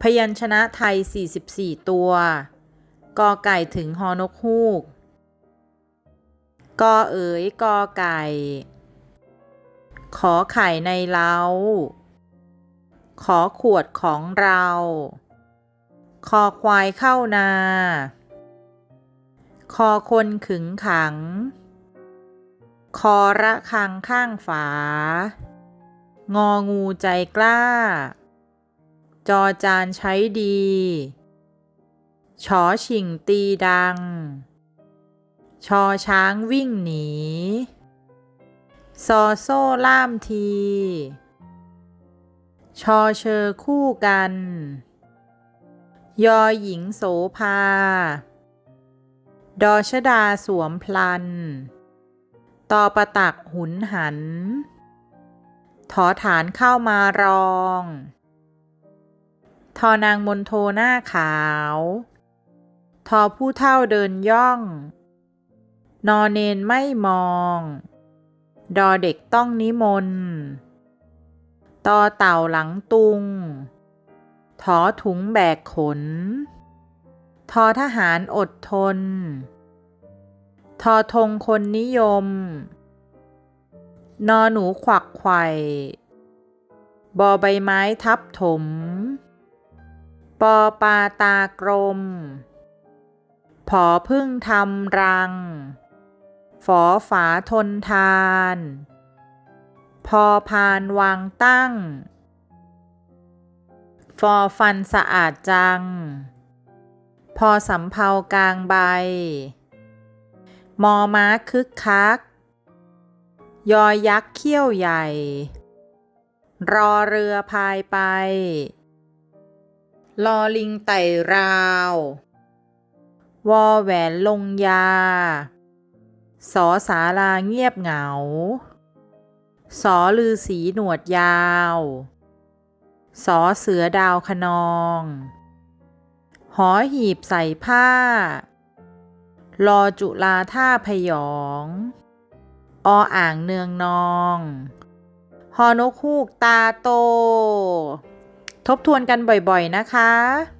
พยัญชนะไทย 44 ตัว กอไก่ถึงฮอนกฮูก กอเอ๋ยกอไก่ ขอไข่ในเล้า ขอขวดของเรา คอควายเข้านา คอคนขึงขัง คอระคังข้างฝา งองูใจกล้า จอจานใช้ดีชอชิงตีดัง ชอช้างวิ่งหนี ซอโซ่ล่ามที ชอเชอคู่กัน ยอหญิงโสภา ดอชดาสวมพลัน ตอประตักหุนหัน ถอฐานเข้ามารอง ทอนางมนโทหน้าขาว ทอผู้เท่าเดินย่อง นอเนนไม่มอง ดอเด็กต้องนิมนต์ตอเต่าหลังตุง ถอถุงแบกขน ทอทหารอดทน ทอธงคนนิยม นอหนูขวักไขว่บอใบไม้ทับถม ปอปลาตากรม ผอพึ่งทำรัง ฝอฝาทนทาน พอพานวางตั้ง ฟอฟันสะอาดจัง พอสำเภากลางใบ มอม้าคึกคัก ยอยักษ์เขี้ยวใหญ่ รอเรือพายไป ลอลิงไต่ราว วอแหวนลงยา สอสาลาเงียบเหงา สอลือสีหนวดยาว สอเสือดาวคะนอง หอหีบใส่ผ้ารอจุลาท่าพยอง ออ่างเนืองนอง ฮอนกฮูกตาโต ทบทวนกันบ่อยๆนะคะ